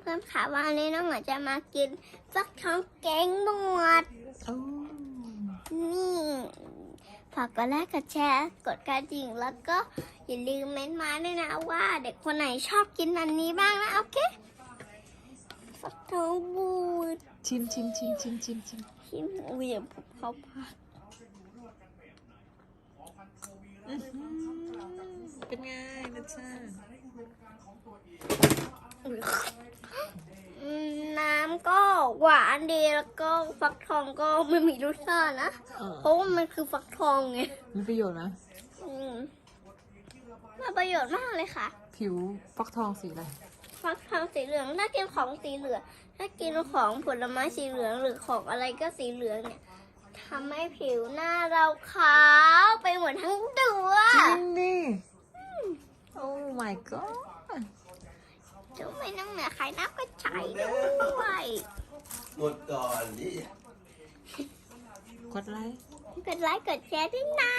เพื่อนๆค่ะวันนี้น้องเหนือจะมากินฟักทองแกงหนวดโอ้นี่ฝากกดไลค์กดแชร์กดกระดิ่งแล้วก็อย่าลืมเม้นต์มาด้วยนะว่า เด็กคนไหนชอบกินอันนี้บ้างนะโอเคฟักทองบูดชิมชิมชิมชิมชิมชิมชิมอุ้ยอย่าผมเขาพาอื้อหือเป็นไงนะจ๊ะอืมน้ำ ก็หวานดีแล้วก็ฟักทองก็ไม่มีรสชาตินะเออเพราะว่ามันคือฟักทองไงมีประโยชน์ไหมอืมมีประโยชน์มากเลยค่ะ ผิวฟักทองสีอะไร ฟักทองสีเหลืองถ้ากินของสีเหลือง ถ้ากินของผลไม้สีเหลืองหรือของอะไรก็สีเหลืองเนี่ยทำให้ผิวหน้าเราขาวไปหมดทั้งตัวจริงดิโอ้ my god จะไม่ต้องเหนือใครน้ำก็ใช้ด้วย หมดก่อนดิ กดไลค์ กดไลค์กดแชร์ด้วยนะ